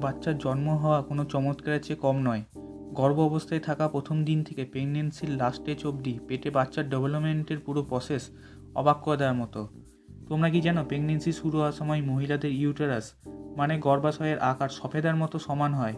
বাচ্চার জন্ম হওয়া কোনো চমৎকারের চেয়ে কম নয়। গর্ভ অবস্থায় থাকা প্রথম দিন থেকে প্রেগনেন্সির লাস্ট স্টেজ অবধি পেটে বাচ্চার ডেভেলপমেন্টের পুরো প্রসেস অবাক করে দেওয়ার মতো। তোমরা কি জানো প্রেগনেন্সি শুরু হওয়ার সময় মহিলাদের ইউটেরাস মানে গর্ভাশয়ের আকার সফেদার মতো সমান হয়?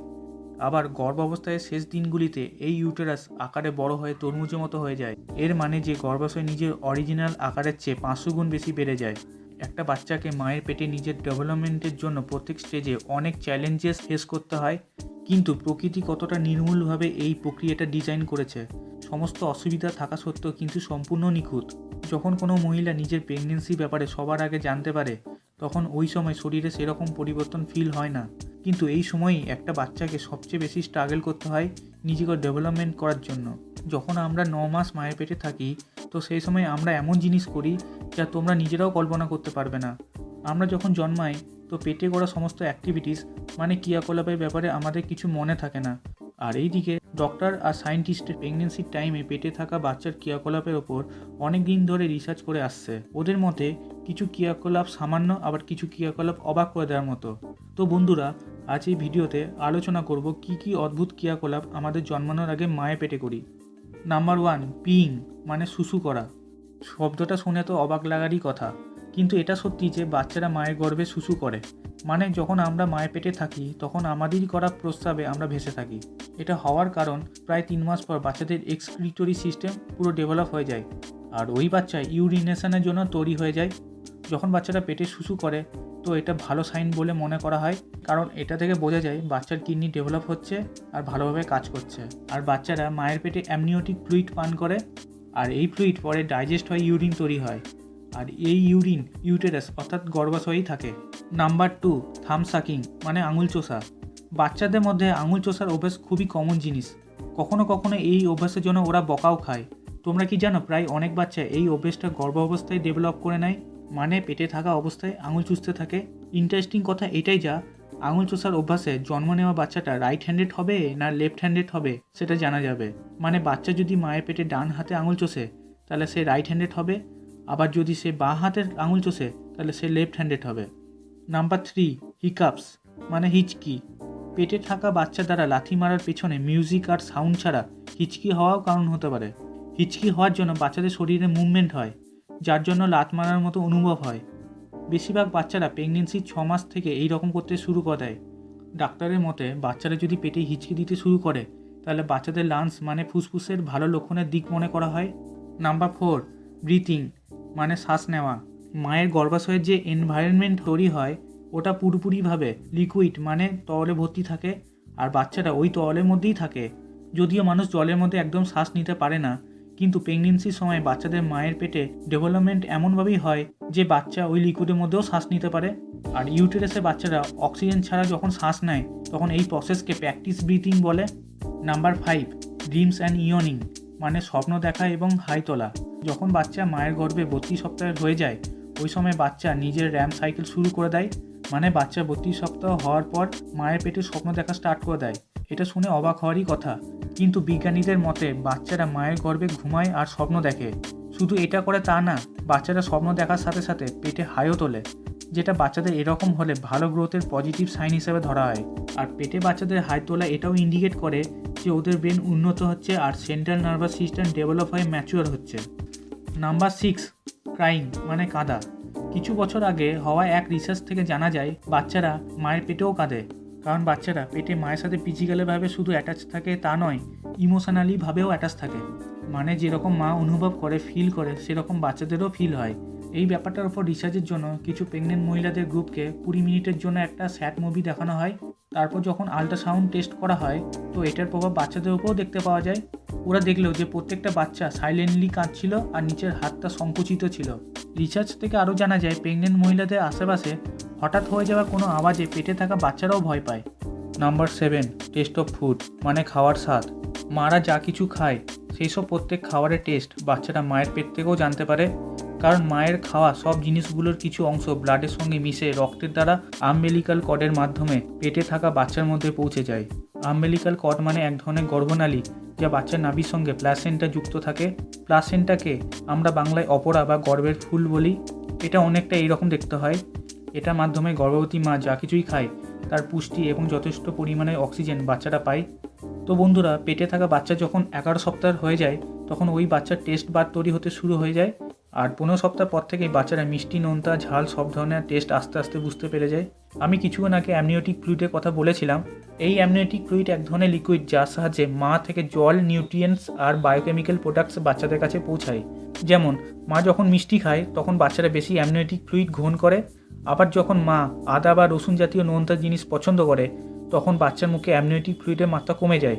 আবার গর্ভ অবস্থায় শেষ দিনগুলিতে এই ইউটেরাস আকারে বড় হয়ে তরমুজের মতো হয়ে যায়। এর মানে যে গর্ভাশয় নিজের অরিজিনাল আকারের চেয়ে পাঁচশো গুণ বেশি বেড়ে যায়। একটা বাচ্চাকে মায়ের পেটে নিজের ডেভেলপমেন্টের জন্য প্রত্যেক স্টেজে অনেক চ্যালেঞ্জেস ফেস করতে হয়, কিন্তু প্রকৃতি কতটা নির্মূলভাবে এই প্রক্রিয়াটা ডিজাইন করেছে? সমস্ত অসুবিধা থাকা সত্ত্বেও কিন্তু সম্পূর্ণ নিখুঁত। যখন কোনো মহিলা নিজের প্রেগনেন্সি ব্যাপারে সবার আগে জানতে পারে, তখন ওই সময় শরীরে সেরকম পরিবর্তন ফিল হয় না। কিন্তু এই সময়ই একটা বাচ্চাকে সবচেয়ে বেশি স্ট্রাগল করতে হয় নিজেকে ডেভেলপমেন্ট করার জন্য। যখন আমরা ন মাস মায়ের পেটে থাকি তো সেই সময় আমরা এমন জিনিস করি যা তোমরা নিজেরাও কল্পনা করতে পারবে না। আমরা যখন জন্মাই, তো পেটে করা সমস্ত অ্যাক্টিভিটিস মানে ক্রিয়াকলাপের ব্যাপারে আমাদের কিছু মনে থাকে না। আর এইদিকে ডক্টর আর সায়েন্টিস্টের প্রেগনেন্সির টাইমে পেটে থাকা বাচ্চার ক্রিয়াকলাপের ওপর অনেক দিন ধরে রিসার্চ করে আসছে। ওদের মধ্যে কিছু ক্রিয়াকলাপ সামান্য, আবার কিছু ক্রিয়াকলাপ অবাক করে দেওয়ার মতো। তো বন্ধুরা, আজ এই ভিডিওতে আলোচনা করব কি কি অদ্ভুত ক্রিয়াকলাপ আমাদের জন্মানোর আগে মায়ে পেটে করি। নাম্বার ওয়ান পিং মানে শুশু করা। শব্দটা শুনে তো অবাক লাগারই কথা। কিন্তু এটা সত্যি যে বাচ্চারা মায়ের গর্ভে শুশু করে। মানে যখন আমরা মায়ের পেটে থাকি, তখন আমাদেরই করা প্রস্তাবে আমরা ভেসে থাকি। এটা হওয়ার কারণ প্রায় তিন মাস পর বাচ্চাদের এক্সক্রিটরি সিস্টেম পুরো ডেভেলপ হয়ে যায়। আর ওই বাচ্চা ইউরিনেশনের জন্য তৈরি হয়ে যায়। যখন বাচ্চারা পেটে শুশু করে, তো এটা ভালো সাইন বলে মনে করা হয়। কারণ এটা থেকে বোঝা যায় বাচ্চার কিডনি ডেভেলপ হচ্ছে আর ভালোভাবে কাজ করছে। আর বাচ্চারা মায়ের পেটে অ্যামনিওটিক ফ্লুইড পান করে। আর এই ফ্লুইড পরে ডাইজেস্ট হয়ে ইউরিন তৈরি হয়। আর এই ইউরিন ইউটেরাস অর্থাৎ গর্ভাশয়েই থাকে। নাম্বার টু থাম সাকিং মানে আঙুল চোষা। বাচ্চাদের মধ্যে আঙুল চোষার অভ্যাস খুবই কমন জিনিস। কখনো কখনো এই অভ্যাসের জন্য ওরা বকাও খায়। তোমরা কি জানো, প্রায় অনেক বাচ্চা এই অভ্যেসটা গর্ভ অবস্থায় ডেভেলপ করে নেয়? মানে পেটে থাকা অবস্থায় আঙুল চুষতে থাকে। ইন্টারেস্টিং কথা এটাই যা আঙুল চোষার অভ্যাসে জন্ম নেওয়া বাচ্চাটা রাইট হ্যান্ডেড হবে না লেফট হ্যান্ডেড হবে, সেটা জানা যাবে। মানে বাচ্চা যদি মায়ের পেটে ডান হাতে আঙুল চষে, তাহলে সে রাইট হ্যান্ডেড হবে। আবার যদি সে বাঁ হাতের আঙুল চষে, তাহলে সে লেফট হ্যান্ডেড হবে। নাম্বার থ্রি হিকাপস মানে হিচকি। পেটে থাকা বাচ্চা দ্বারা লাথি মারার পেছনে মিউজিক আর সাউন্ড ছাড়া হিচকি হওয়াও কারণ হতে পারে। হিচকি হওয়ার জন্য বাচ্চাদের শরীরে মুভমেন্ট হয়, যার জন্য লাত মারার মতো অনুভব হয়। বেশিরভাগ বাচ্চারা প্রেগনেন্সির ছ মাস থেকে এই রকম করতে শুরু করে দেয়। ডাক্তারের মতে, বাচ্চারা যদি পেটে হিচকি দিতে শুরু করে, তাহলে বাচ্চাদের লাংস মানে ফুসফুসের ভালো লক্ষণের দিক মনে করা হয়। নাম্বার ফোর ব্রিথিং মানে শ্বাস নেওয়া। মায়ের গর্ভাশয়ের যে এনভায়রনমেন্ট তৈরি হয়, ওটা পুরোপুরিভাবে লিকুইড মানে তরলে ভর্তি থাকে, আর বাচ্চারা ওই তরলের মধ্যেই থাকে। যদিও মানুষ জলের মধ্যে একদম শ্বাস নিতে পারে না কিন্তু প্রেগনেন্সির সময় বাচ্চাদের মায়ের পেটে ডেভেলপমেন্ট এমনভাবেই হয় যে বাচ্চা ওই লিকুইডের মধ্যেও শ্বাস নিতে পারে। আর ইউটেরাসে বাচ্চারা অক্সিজেন ছাড়া যখন শ্বাস নেয়, তখন এই প্রসেসকে প্র্যাকটিস ব্রিথিং বলে। Number five, dreams and yawning মানে স্বপ্ন দেখা এবং হাই তোলা। যখন বাচ্চা মায়ের গর্ভে বত্রিশ সপ্তাহের হয়ে যায়, ওই সময় বাচ্চা নিজের র্যাম সাইকেল শুরু করে দেয় মানে বাচ্চা বত্রিশ সপ্তাহ হওয়ার পর মায়ের পেটে স্বপ্ন দেখা স্টার্ট করে দেয়। এটা শুনে অবাক হওয়ারই কথা। কিন্তু বিজ্ঞানীদের মতে, বাচ্চারা মায়ের গর্ভে ঘুমায় আর স্বপ্ন দেখে। শুধু এটা করে তা না, বাচ্চারা স্বপ্ন দেখার সাথে সাথে পেটে হাইও তোলে, যেটা বাচ্চাদের এরকম হলে ভালো গ্রোথের পজিটিভ সাইন হিসেবে ধরা হয়। আর পেটে বাচ্চাদের হাই তোলা এটাও ইন্ডিকেট করে যে ওদের ব্রেন উন্নত হচ্ছে আর সেন্ট্রাল নার্ভাস সিস্টেম ডেভেলপ হয়ে ম্যাচিওর হচ্ছে। নাম্বার সিক্স ক্রাইং মানে কাঁদা। কিছু বছর আগে হওয়া এক রিসার্চ থেকে জানা যায়, বাচ্চারা মায়ের পেটেও কাঁদে। কারণ বাচ্চারা পেটে মায়ের সাথে ফিজিক্যালিভাবে শুধু অ্যাটাচ থাকে তা নয় ইমোশনালিভাবেও অ্যাটাচ থাকে। মানে যেরকম মা অনুভব করে ফিল করে, সেরকম বাচ্চাদেরও ফিল হয়। এই ব্যাপারটার উপর রিসার্চের জন্য কিছু প্রেগনেন্ট মহিলাদের গ্রুপকে কুড়ি মিনিটের জন্য একটা স্যাট মুভি দেখানো হয়। তারপর যখন আল্ট্রাসাউন্ড টেস্ট করা হয়, তো এটার প্রভাব বাচ্চাদের উপরেও দেখতে পাওয়া যায়। ওরা দেখলেও যে প্রত্যেকটা বাচ্চা সাইলেন্টলি কাঁদছিল আর নিচের হাতটা সংকুচিত ছিল। রিসার্চ থেকে আরও জানা যায় প্রেগনেন্ট মহিলাদের আশেপাশে হঠাৎ হয়ে যাওয়া কোনো আওয়াজে পেটে থাকা বাচ্চারাও ভয় পায়। Number seven, test of food মানে খাওয়ার স্বাদ। মারা যা কিছু খায়, সেই সব প্রত্যেক খাবারের টেস্ট বাচ্চারা মায়ের পেট থেকেও জানতে পারে। কারণ মায়ের খাওয়া সব জিনিসগুলোর কিছু অংশ ব্লাডের সঙ্গে মিশে রক্তের দ্বারা আম্বেলিকাল কডের মাধ্যমে পেটে থাকা বাচ্চার মধ্যে পৌঁছে যায়। আম্বেলিকাল কড মানে এক ধরনের গর্ভনালী যা বাচ্চার নাভির সঙ্গে প্লাসেন্টা যুক্ত থাকে। প্লাসেন্টাকে আমরা বাংলায় অপরা বা গর্ভের ফুল বলি। এটা অনেকটা এইরকম দেখতে হয়। এটার মাধ্যমে গর্ভবতী মা যা কিছুই খায়, তার পুষ্টি এবং যথেষ্ট পরিমাণে অক্সিজেন বাচ্চাটা পায়। তো বন্ধুরা, পেটে থাকা বাচ্চা যখন এগারো সপ্তাহ হয়ে যায়, তখন ওই বাচ্চার টেস্ট বার তৈরি হতে শুরু হয়ে যায়। আর পনেরো সপ্তাহ পর থেকেই বাচ্চারা মিষ্টি, নোনতা, ঝাল, সব ধরনের টেস্ট আস্তে আস্তে বুঝতে পেরে যায়। আমি কিছুক্ষণ আগে অ্যামনিওটিক ফ্লুইডের কথা বলেছিলাম। এই অ্যামনিওটিক ফ্লুইড এক ধরনের লিকুইড যার সাহায্যে মা থেকে জল নিউট্রিয়েন্টস আর বায়োকেমিক্যাল প্রোডাক্টস বাচ্চাদের কাছে পৌঁছায়। যেমন, মা যখন মিষ্টি খায়, তখন বাচ্চারা বেশি অ্যামনিওটিক ফ্লুইড গ্রহণ করে। আবার যখন মা আদা বা রসুন জাতীয় নোনতা জিনিস পছন্দ করে, তখন বাচ্চার মুখে অ্যামনিওটিক ফ্লুইডের মাত্রা কমে যায়।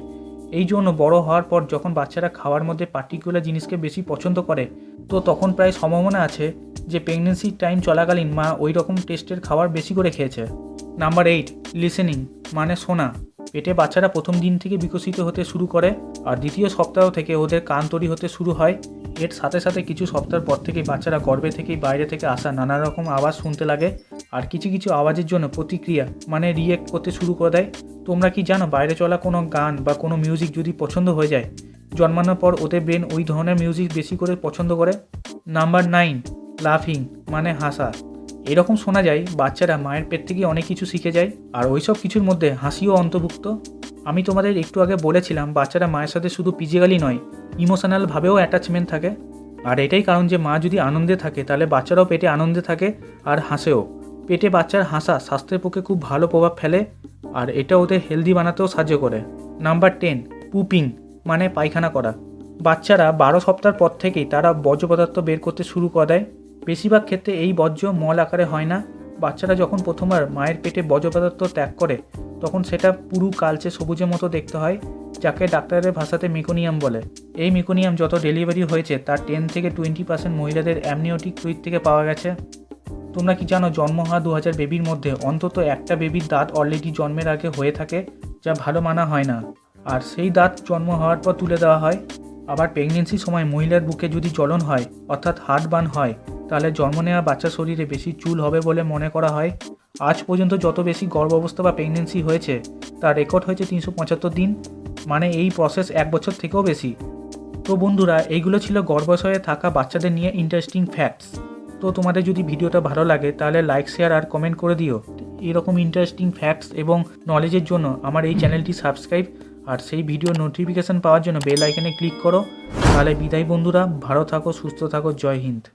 এই জন্য বড় হওয়ার পর যখন বাচ্চারা খাওয়ার মধ্যে পার্টিকুলার জিনিসকে বেশি পছন্দ করে তো তখন প্রায় সম্ভাবনা আছে যে প্রেগনেন্সির টাইম চলাকালীন মা ওই রকম টেস্টের খাবার বেশি করে খেয়েছে। নাম্বার এইট লিসেনিং মানে শোনা। পেটে বাচ্চারা প্রথম দিন থেকে বিকশিত হতে শুরু করে আর দ্বিতীয় সপ্তাহ থেকে ওদের কান তৈরি হতে শুরু হয়। এর সাথে সাথে কিছু সপ্তাহ পর থেকেই বাচ্চারা গর্ভে থেকেই বাইরে থেকে আসা নানা রকম আওয়াজ শুনতে লাগে আর কিছু কিছু আওয়াজের জন্য প্রতিক্রিয়া মানে রিয়েক্ট করতে শুরু করে দেয়। তোমরা কি জানো বাইরে চলা কোনো গান বা কোনো মিউজিক যদি পছন্দ হয়ে যায় জন্মানোর পর ওদের ব্রেন ওই ধরনের মিউজিক বেশি করে পছন্দ করে। নাম্বার নাইন লাফিং মানে হাসা। এরকম শোনা যায়, বাচ্চারা মায়ের পেট থেকে অনেক কিছু শিখে যায়, আর ওই সব কিছুর মধ্যে হাসিও অন্তর্ভুক্ত। আমি তোমাদের একটু আগে বলেছিলাম, বাচ্চারা মায়ের সাথে শুধু ফিজিক্যালি নয় ইমোশনালভাবেও অ্যাটাচমেন্ট থাকে। আর এটাই কারণ যে মা যদি আনন্দে থাকে, তাহলে বাচ্চারাও পেটে আনন্দে থাকে আর হাসেও। পেটে বাচ্চার হাসা স্বাস্থ্যের পক্ষে খুব ভালো প্রভাব ফেলে, আর এটা ওদের হেলদি বানাতেও সাহায্য করে। নাম্বার টেন পুপিং মানে পায়খানা করা। বাচ্চারা বারো সপ্তাহ পর থেকেই তারা বর্জ্য পদার্থ বের করতে শুরু করে দেয়। বেশিরভাগ ক্ষেত্রে এই বর্জ্য মল আকারে হয় না। বাচ্চারা যখন প্রথমবার মায়ের পেটে বর্জ্য পদার্থ ত্যাগ করে, তখন সেটা পুরু কালচে সবুজের মতো দেখতে হয়, যাকে ডাক্তারের ভাষাতে মিকোনিয়াম বলে। এই মিকোনিয়াম যত ডেলিভারি হয়েছে, তার টেন থেকে টোয়েন্টি পার্সেন্ট মহিলাদের অ্যামনিওটিক ফ্লুইড থেকে পাওয়া গেছে। তোমরা কি জানো, জন্ম হওয়া দু হাজার বেবির মধ্যে অন্তত একটা বেবির দাঁত অলরেডি জন্মের আগে হয়ে থাকে, যা ভালো মানা হয় না। আর সেই দাঁত জন্ম হওয়ার পর তুলে দেওয়া হয়। আবার প্রেগনেন্সির সময় মহিলার বুকে যদি জ্বলন হয়, অর্থাৎ হার্ট বান হয়, তাহলে জন্ম নেওয়া বাচ্চার শরীরে বেশি চুল হবে বলে মনে করা হয়। আজ পর্যন্ত যত বেশি গর্ভাবস্থা বা প্রেগনেন্সি হয়েছে, তার রেকর্ড হয়েছে তিনশো পঁচাত্তর দিন মানে এই প্রসেস এক বছর থেকেও বেশি। তো বন্ধুরা, এইগুলো ছিল গর্ভাশয়ে থাকা বাচ্চাদের নিয়ে ইন্টারেস্টিং ফ্যাক্টস তো তোমাদের যদি ভিডিওটা ভালো লাগে, তাহলে লাইক শেয়ার আর কমেন্ট করে দিও। এরকম ইন্টারেস্টিং ফ্যাক্টস এবং নলেজের জন্য আমার এই চ্যানেলটি সাবস্ক্রাইব আর সেই ভিডিও নোটিফিকেশান পাওয়ার জন্য বেল আইকনে ক্লিক করো। তাহলে বিদায় বন্ধুরা, ভালো থাকো, সুস্থ থাকো, জয় হিন্দ।